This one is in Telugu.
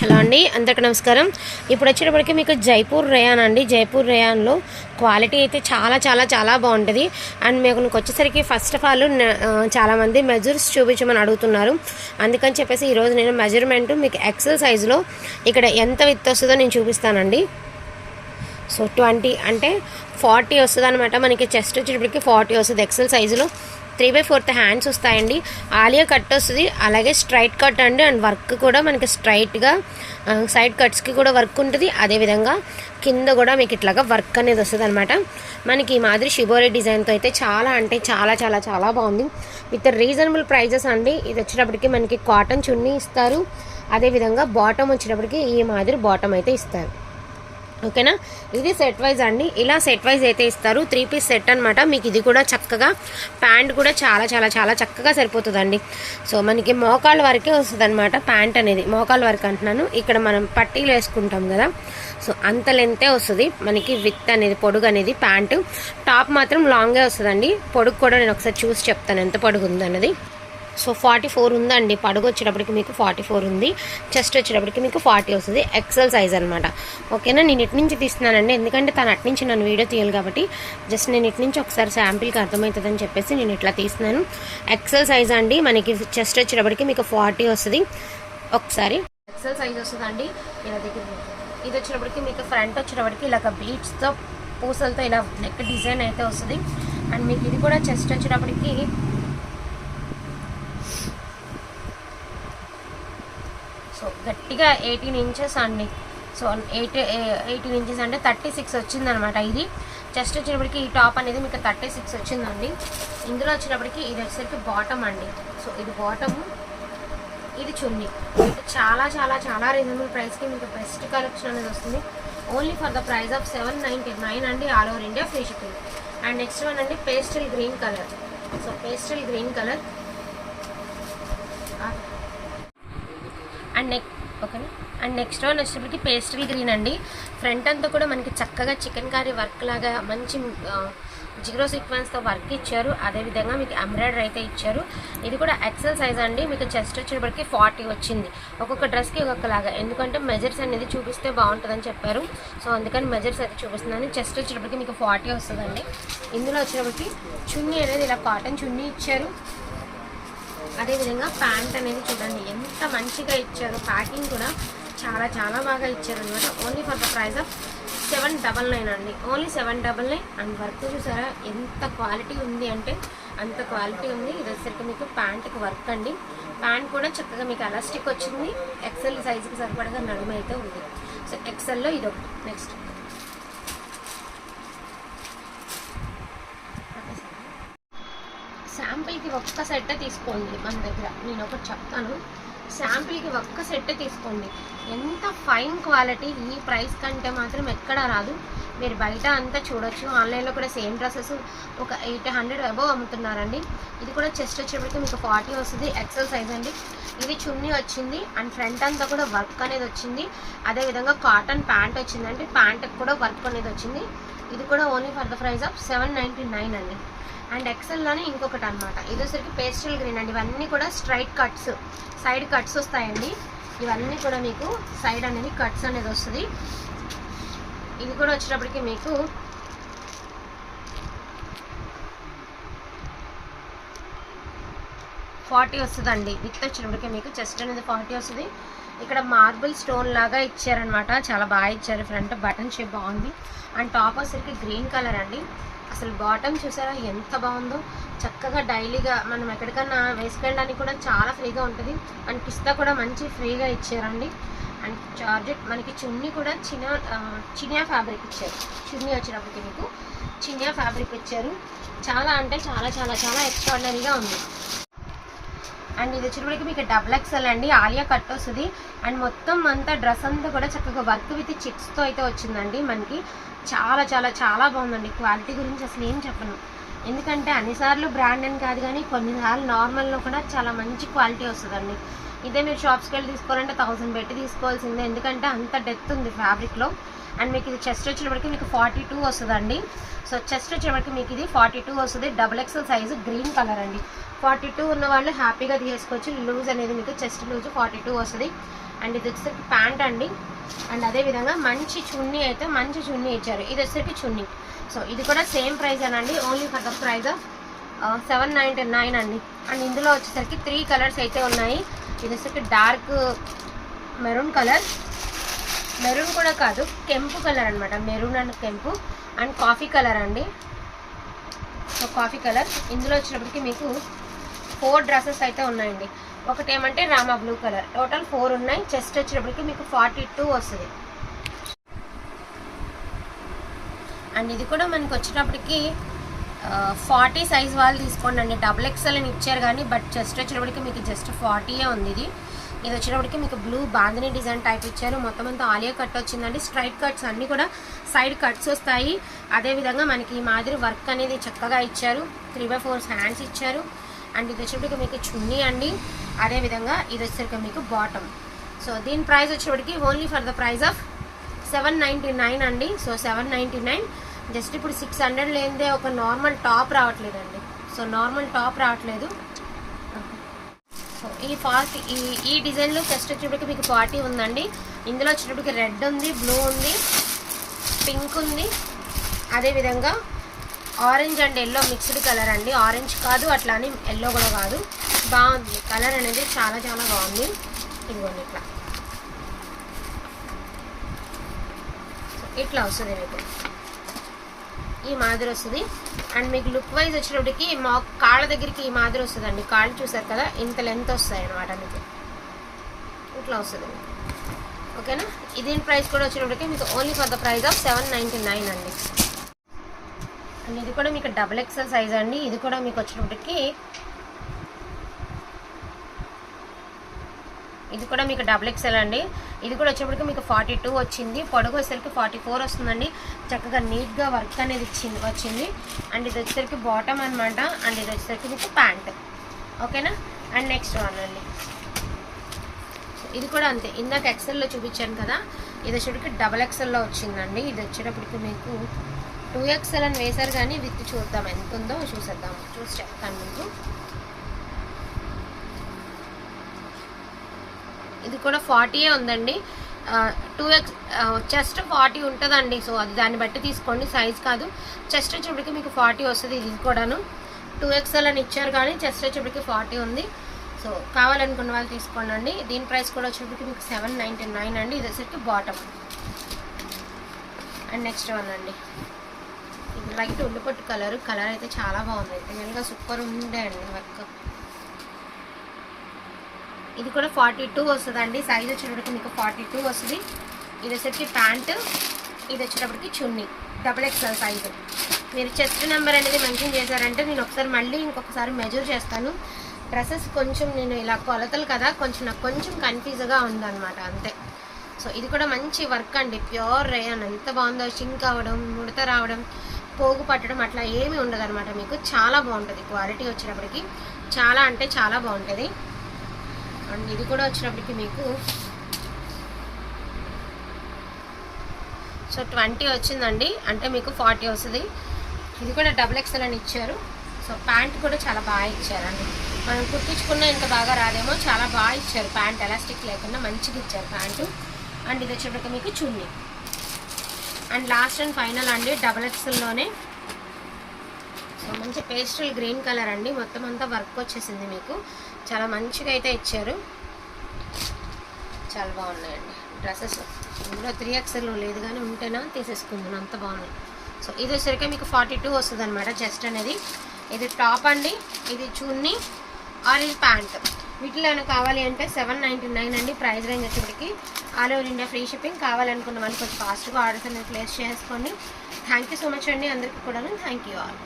హలో అండి అందరికీ నమస్కారం. ఇప్పుడు వచ్చేటప్పటికి మీకు జైపూర్ రేయాన్ అండి. జైపూర్ రేయాన్లో క్వాలిటీ అయితే చాలా చాలా చాలా బాగుంటుంది. అండ్ మీకు వచ్చేసరికి ఫస్ట్ ఆఫ్ ఆల్ చాలామంది మెజర్స్ చూపించమని అడుగుతున్నారు. అందుకని చెప్పేసి ఈరోజు నేను మెజర్మెంట్ మీకు ఎక్సెల్ సైజులో ఇక్కడ ఎంత విత్ వస్తుందో నేను చూపిస్తానండి. సో ట్వంటీ అంటే ఫార్టీ వస్తుంది అనమాట మనకి చెస్ట్ వచ్చేటప్పటికి ఫార్టీ వస్తుంది ఎక్సెల్ సైజులో త్రీ బై ఫోర్త్ హ్యాండ్స్ వస్తాయండి. ఆలియా కట్ వస్తుంది. అలాగే స్ట్రైట్ కట్ అండి. అండ్ వర్క్ కూడా మనకి స్ట్రైట్గా సైడ్ కట్స్కి కూడా వర్క్ ఉంటుంది. అదేవిధంగా కింద కూడా మీకు ఇట్లాగా వర్క్ అనేది వస్తుంది అనమాట మనకి ఈ మాదిరి షిబోరే డిజైన్తో అయితే చాలా అంటే చాలా చాలా చాలా బాగుంది. విత్ రీజనబుల్ ప్రైజెస్ అండి. ఇది వచ్చేటప్పటికి మనకి కాటన్ చున్నీ ఇస్తారు. అదేవిధంగా బాటమ్ వచ్చేటప్పటికి ఈ మాదిరి బాటమ్ అయితే ఇస్తారు. ఓకేనా? ఇది సెట్ వైజ్ అండి. ఇలా సెట్ వైజ్ అయితే ఇస్తారు. త్రీ పీస్ సెట్ అనమాట మీకు ఇది కూడా చక్కగా ప్యాంట్ కూడా చాలా చాలా చాలా చక్కగా సరిపోతుందండి. సో మనకి మోకాళ్ళ వరకే వస్తుంది అనమాట ప్యాంట్ అనేది. మోకాళ్ళ వరకు అంటున్నాను. ఇక్కడ మనం పట్టీలు వేసుకుంటాం కదా. సో అంత లెంతే వస్తుంది. మనకి విత్ అనేది పొడుగు అనేది ప్యాంటు. టాప్ మాత్రం లాంగే వస్తుందండి. పొడుగు కూడా నేను ఒకసారి చూసి చెప్తాను. ఎంత పొడుగు ఉందన్నది. సో ఫార్టీ ఫోర్ ఉందండి. పడుగు వచ్చేటప్పటికి మీకు ఫార్టీ ఫోర్ ఉంది. చెస్ట్ వచ్చేటప్పటికి మీకు ఫార్టీ వస్తుంది. ఎక్సెల్ సైజ్ అనమాట ఓకేనా? నేను ఇటు నుంచి తీస్తున్నానండి. ఎందుకంటే తను అటు నుంచి నన్ను వీడియో తీయాలి కాబట్టి జస్ట్ నేను ఇటు నుంచి ఒకసారి శాంపిల్కి అర్థమవుతుందని చెప్పేసి నేను ఇట్లా తీస్తున్నాను. ఎక్సెల్ సైజ్ అండి. మనకి చెస్ట్ వచ్చేటప్పటికి మీకు ఫార్టీ వస్తుంది. ఒకసారి ఎక్సెల్ సైజ్ వస్తుందండి. ఇలా దగ్గర ఇది వచ్చేటప్పటికి మీకు ఫ్రంట్ వచ్చేటప్పటికి ఇలాగ బీట్స్తో పూసలతో ఇలా నెక్ డిజైన్ అయితే వస్తుంది. అండ్ మీకు ఇది కూడా చెస్ట్ వచ్చేటప్పటికి సో గట్టిగా ఎయిటీన్ ఇంచెస్ అండి. సో ఎయిట్ ఎయిటీన్ ఇంచెస్ అంటే థర్టీ సిక్స్ వచ్చిందనమాట ఇది. చెస్ట్ వచ్చినప్పటికి ఈ టాప్ అనేది మీకు థర్టీ సిక్స్ వచ్చిందండి. ఇందులో వచ్చినప్పటికి ఇది వచ్చేసరికి బాటమ్ అండి. సో ఇది బాటమ్ ఇది చున్నీ. చాలా చాలా చాలా రీజనబుల్ ప్రైస్కి మీకు బెస్ట్ కలెక్షన్ అనేది వస్తుంది. Only for the price of seven ninety nine అండి all over India free shipping and next one అండి pastel green colour so pastel green colour and neck ఓకేనా అండ్ నెక్స్ట్ వన్ వచ్చేటప్పటికి పేస్టల్ గ్రీన్ అండి. ఫ్రంట్ అంతా కూడా మనకి చక్కగా చికెన్ కర్రీ వర్క్ లాగా మంచి జిగ్రో సీక్వెన్స్తో వర్క్ ఇచ్చారు. అదేవిధంగా మీకు ఎంబ్రాయిడరీ అయితే ఇచ్చారు. ఇది కూడా ఎక్సెల్ సైజ్ అండి. మీకు చెస్ట్ వచ్చేటప్పటికి ఫార్టీ వచ్చింది. ఒక్కొక్క డ్రెస్కి ఒక్కొక్కలాగా ఎందుకంటే మెజర్స్ అనేది చూపిస్తే బాగుంటుందని చెప్పారు. సో అందుకని మెజర్స్ అయితే చూపిస్తున్నాను. చెస్ట్ వచ్చేటప్పటికి మీకు ఫార్టీ వస్తుందండి. ఇందులో వచ్చేటప్పటికి చున్నీ అనేది ఇలా కాటన్ చున్నీ ఇచ్చారు. అదేవిధంగా ప్యాంట్ అనేది చూడండి ఎంత మంచిగా ఇచ్చారు. ప్యాకింగ్ కూడా చాలా చాలా బాగా ఇచ్చారు అనమాట. Only for the price of seven double nine అండి. Only seven double nine and work చూసారా ఎంత క్వాలిటీ ఉంది అంటే అంత క్వాలిటీ ఉంది. ఇది వచ్చేసరికి మీకు ప్యాంట్కి వర్క్ అండి. ప్యాంట్ కూడా చక్కగా మీకు ఎలాస్టిక్ వచ్చింది. ఎక్సెల్ సైజుకి సరిపడగా నడుమైతే అయితే ఉంది. సో ఎక్సెల్లో ఇది. ఒకటి నెక్స్ట్ శాంపిల్కి ఒక్క సెట్టే తీసుకోండి మన దగ్గర. నేను ఒకటి చెప్తాను. శాంపిల్కి ఒక్క సెట్టే తీసుకోండి. ఎంత ఫైన్ క్వాలిటీ ఈ ప్రైస్ కంటే మాత్రం ఎక్కడా రాదు. మీరు బయట అంతా చూడొచ్చు. ఆన్లైన్లో కూడా సేమ్ డ్రెస్సెస్ ఒక ఎయిట్ హండ్రెడ్ అబవ్ అమ్ముతున్నారండి. ఇది కూడా చెస్ట్ వచ్చేప్పటికి మీకు ఫార్టీ వస్తుంది ఎక్సెల్ సైజ్ అండి. ఇది చున్నీ వచ్చింది. అండ్ ఫ్రంట్ అంతా కూడా వర్క్ అనేది వచ్చింది. అదేవిధంగా కాటన్ ప్యాంట్ వచ్చిందండి. ప్యాంట్కి కూడా వర్క్ అనేది వచ్చింది. ఇది కూడా only for the price of seven ninety nine అండి అండ్ ఎక్సెల్లోనే ఇంకొకటి అనమాట ఇది వచ్చరికి పేస్టల్ గ్రీన్ అండి. ఇవన్నీ కూడా స్ట్రైట్ కట్స్ సైడ్ కట్స్ వస్తాయండి. ఇవన్నీ కూడా మీకు సైడ్ అనేది కట్స్ అనేది వస్తుంది. ఇది కూడా వచ్చేటప్పటికి మీకు ఫార్టీ వస్తుందండి. విత్ వచ్చినప్పటికీ మీకు చెస్ట్ అనేది ఫార్టీ వస్తుంది. ఇక్కడ మార్బుల్ స్టోన్ లాగా ఇచ్చారనమాట చాలా బాగా ఇచ్చారు. ఫ్రంట్ బటన్ షేప్ బాగుంది. అండ్ టాప్ వచ్చరికి గ్రీన్ కలర్ అండి. అసలు బాటమ్ చూసారా? ఎంత బాగుందో. చక్కగా డైలీగా మనం ఎక్కడికన్నా వేసుకెళ్ళడానికి కూడా చాలా ఫ్రీగా ఉంటుంది. అండ్ పిస్తా కూడా మంచి ఫ్రీగా ఇచ్చారండి. అండ్ జార్జెట్ మనకి చున్నీ కూడా చిన్న చినియా ఫ్యాబ్రిక్ ఇచ్చారు. చున్నీ వచ్చినప్పటికి మీకు చినియా ఫ్యాబ్రిక్ ఇచ్చారు. చాలా అంటే చాలా చాలా చాలా ఎక్స్ట్రాడినరీగా ఉంది. అండ్ ఇది వచ్చేటప్పటికి మీకు డబుల్ ఎక్స్ఎల్ అండి. ఆలియా కట్ వస్తుంది. అండ్ మొత్తం అంతా డ్రెస్ అంతా కూడా చక్కగా వర్క్ విత్ చిక్స్తో అయితే వచ్చిందండి మనకి. చాలా చాలా చాలా బాగుందండి. క్వాలిటీ గురించి అసలు ఏం చెప్పను. ఎందుకంటే అన్నిసార్లు బ్రాండ్ అని కాదు కానీ కొన్నిసార్లు నార్మల్లో కూడా చాలా మంచి క్వాలిటీ వస్తుందండి. ఇదే మీరు షాప్స్కి వెళ్ళి తీసుకోవాలంటే థౌసండ్ పెట్టి తీసుకోవాల్సిందే. ఎందుకంటే అంత డెత్ ఉంది ఫ్యాబ్రిక్లో అండ్ మీకు ఇది చెస్ట్ వచ్చేటప్పటికి మీకు ఫార్టీ టూ వస్తుందండి. సో చెస్ట్ వచ్చేటప్పటికి మీకు ఇది ఫార్టీ టూ వస్తుంది double XL size green colour అండి. ఫార్టీ టూ ఉన్న వాళ్ళు హ్యాపీగా తీసుకోవచ్చు లూజ్ అనేది మీకు చెస్ట్ లూజ్ ఫార్టీ టూ వస్తుంది. అండ్ ఇది వచ్చేసరికి ప్యాంట్ అండి. అండ్ అదే విధంగా మంచి చున్నీ అయితే మంచి చున్నీ ఇచ్చారు. ఇది వచ్చేసరికి చున్నీ. సో ఇది కూడా సేమ్ ప్రైస్ అనండి. Only for the price seven ninety nine అండి. అండ్ ఇందులో వచ్చేసరికి త్రీ కలర్స్ అయితే ఉన్నాయి. ఇది వచ్చేసరికి డార్క్ మెరూన్ కలర్ మెరూన్ కూడా కాదు కెంపు కలర్ అనమాట మెరూన్ అండ్ కెంపు. అండ్ కాఫీ కలర్ అండి. సో కాఫీ కలర్ ఇందులో వచ్చినప్పటికి మీకు ఫోర్ డ్రెస్సెస్ అయితే ఉన్నాయండి. ఒకటి ఏమంటే Rama blue colour. Total four ఉన్నాయి. చెస్ట్ వచ్చినప్పటికి మీకు ఫార్టీ టూ వస్తుంది. అండ్ ఇది కూడా మనకి వచ్చేటప్పటికి ఫార్టీ సైజ్ వాళ్ళు తీసుకోండి అండి. డబుల్ ఎక్స్ఎల్ అని ఇచ్చారు కానీ బట్ చెస్ట్ వచ్చేటప్పటికి మీకు జస్ట్ ఫార్టీయే ఉంది ఇది. ఇది వచ్చేటప్పటికి మీకు బ్లూ బాందని డిజైన్ టైప్ ఇచ్చారు. మొత్తం అంతా ఆలియా కట్ వచ్చిందండి. స్ట్రైట్ కట్స్ అన్నీ కూడా సైడ్ కట్స్ వస్తాయి. అదేవిధంగా మనకి ఈ మాదిరి వర్క్ అనేది చక్కగా ఇచ్చారు. త్రీ బై ఫోర్స్ హ్యాండ్స్ ఇచ్చారు. అండ్ ఇది వచ్చేటికి మీకు చున్నీ అండి. అదేవిధంగా ఇది వచ్చేసరికి మీకు బాటమ్ సో దీని price వచ్చేటికి only for the price of seven ninety nine అండి. So seven ninety nine just ఇప్పుడు సిక్స్ హండ్రెడ్ లేనిదే ఒక నార్మల్ టాప్ రావట్లేదండి. సో నార్మల్ టాప్ రావట్లేదు. సో ఈ ఫార్టీ ఈ ఈ డిజైన్లో ఫస్ట్ వచ్చేటప్పటికి మీకు పార్టీ ఉందండి. ఇందులో వచ్చేటప్పటికి రెడ్ ఉంది బ్లూ ఉంది పింక్ ఉంది. అదేవిధంగా orange and yellow mixed colour అండి. ఆరెంజ్ కాదు అట్లా అని ఎల్లో కూడా కాదు. బాగుంది. కలర్ అనేది చాలా చాలా బాగుంది. ఇదిగోండి ఇట్లా. ఇట్లా వస్తుంది మీకు. ఈ మాదిరి వస్తుంది. అండ్ మీకు లుక్ వైజ్ వచ్చేటప్పటికి మా కాళ్ళ దగ్గరికి ఈ మాదిరి వస్తుందండి. కాళ్ళు చూసారు కదా ఇంత లెంత్ వస్తాయి అనమాట మీకు. ఇట్లా వస్తుంది ఓకేనా? దీని ప్రైస్ కూడా వచ్చేటప్పటికి మీకు only for the price of seven ninety nine అండి. అండ్ ఇది కూడా మీకు డబుల్ ఎక్సెల్ సైజ్ అండి. ఇది కూడా మీకు వచ్చేటప్పటికి ఇది కూడా మీకు డబుల్ ఎక్సెల్ అండి. ఇది కూడా వచ్చేప్పటికి మీకు ఫార్టీ టూ వచ్చింది. పొడుగు వచ్చేసరికి ఫార్టీ ఫోర్ వస్తుందండి. చక్కగా నీట్గా వర్క్ అనేది ఇచ్చింది వచ్చింది. అండ్ ఇది వచ్చేసరికి బాటమ్ అనమాట అండ్ ఇది వచ్చేసరికి మీకు ప్యాంట్ ఓకేనా అండ్ నెక్స్ట్ వన్ అండి. ఇది కూడా అంతే. ఇందాక ఎక్సెల్లో చూపించాను కదా ఇది వచ్చేటికి డబల్ ఎక్సెల్లో వచ్చిందండి. ఇది వచ్చేటప్పటికి మీకు టూ ఎక్సెల్ అని వేశారు కానీ విత్ చూద్దాం. ఎంత ఉందో చూసేద్దాం. చూసి చెప్తాను మీకు. ఇది కూడా ఫార్టీయే ఉందండి. టూ ఎక్స్ చెస్ట్ ఫార్టీ ఉంటుందండి. సో అది దాన్ని బట్టి తీసుకోండి. సైజ్ కాదు. చెస్ట్ వచ్చేప్పటికి మీకు ఫార్టీ వస్తుంది ఇది కూడాను. టూ ఎక్స్ఎల్ అని ఇచ్చారు కానీ చెస్ట్ వచ్చేప్పటికి ఫార్టీ ఉంది. సో కావాలనుకున్న వాళ్ళు తీసుకోండి అండి దీని ప్రైస్ కూడా వచ్చేప్పటికి మీకు సెవెన్ నైంటీ నైన్ అండి. ఇది వచ్చేసరికి బాటమ్. అండ్ నెక్స్ట్ వన్ అండి. ఇది లైట్ ఉల్లిపట్టు కలర్. కలర్ అయితే చాలా బాగుంది. రియల్గా సూపర్ ఉండే అండి వర్క్. ఇది కూడా ఫార్టీ టూ వస్తుందండి. సైజ్ వచ్చేటప్పటికి మీకు ఫార్టీ టూ వస్తుంది. ఇది వచ్చేసి ప్యాంట్. ఇది వచ్చేటప్పటికి చున్నీ. డబుల్ ఎక్స్ఎల్ సైజు మీరు చెస్ట్ నెంబర్ అనేది మెన్షన్ చేశారంటే నేను ఒకసారి మళ్ళీ ఇంకొకసారి మెజర్ చేస్తాను. డ్రెస్సెస్ కొంచెం నేను ఇలా కొలతలు కదా కొంచెం నాకు కొంచెం కన్ఫ్యూజ్గా ఉందన్నమాట అంతే. సో ఇది కూడా మంచి వర్క్ అండి. ప్యూర్ రేయన్ ఎంత బాగుందో షింక్ అవ్వడం ముడత రావడం పోగు పట్టడం అట్లా ఏమీ ఉండదు అనమాట మీకు. చాలా బాగుంటుంది. క్వాలిటీ వచ్చినప్పటికీ చాలా అంటే చాలా బాగుంటుంది. అండ్ ఇది కూడా వచ్చినప్పటికి మీకు సో ట్వంటీ వచ్చిందండి. అంటే మీకు ఫార్టీ వస్తుంది. ఇది కూడా డబుల్ ఎక్సెల్ అని ఇచ్చారు. సో ప్యాంట్ కూడా చాలా బాగా ఇచ్చారండి. మనం కుట్టించుకున్న ఇంత బాగా రాదేమో. చాలా బాగా ఇచ్చారు ప్యాంట్ ఎలాస్టిక్ లేకుండా మంచిగా ఇచ్చారు ప్యాంటు. అండ్ ఇది వచ్చేటప్పటికి మీకు చున్నీ. అండ్ లాస్ట్ అండ్ ఫైనల్ అండి డబల్ ఎక్స్ల్లోనే సో మంచి పేస్టల్ గ్రీన్ కలర్ అండి. మొత్తం అంతా వర్క్ వచ్చేసింది మీకు. చాలా మంచిగా అయితే ఇచ్చారు. చాలా బాగున్నాయండి డ్రెస్సెస్. ఇందులో త్రీ ఎక్స్ఎల్ లేదు కానీ ఉంటేనా తీసేసుకుందాం. అంత బాగున్నాయి. సో ఇది వచ్చేసరికి మీకు ఫార్టీ టూ వస్తుంది అనమాట చెస్ట్ అనేది. ఇది టాప్ అండి. ఇది చున్నీ. Orange pant. వీటిలో కావాలి అంటే సెవెన్ నైంటీ నైన్ అండి price range వచ్చేటికి. All over India free shipping కావాలనుకున్న వాళ్ళు కొంచెం ఫాస్ట్గా ఆర్డర్స్ అనేది ప్లేస్ చేసుకోండి థ్యాంక్ యూ సో మచ్ అండి అందరికీ కూడా థ్యాంక్ యూ ఆల్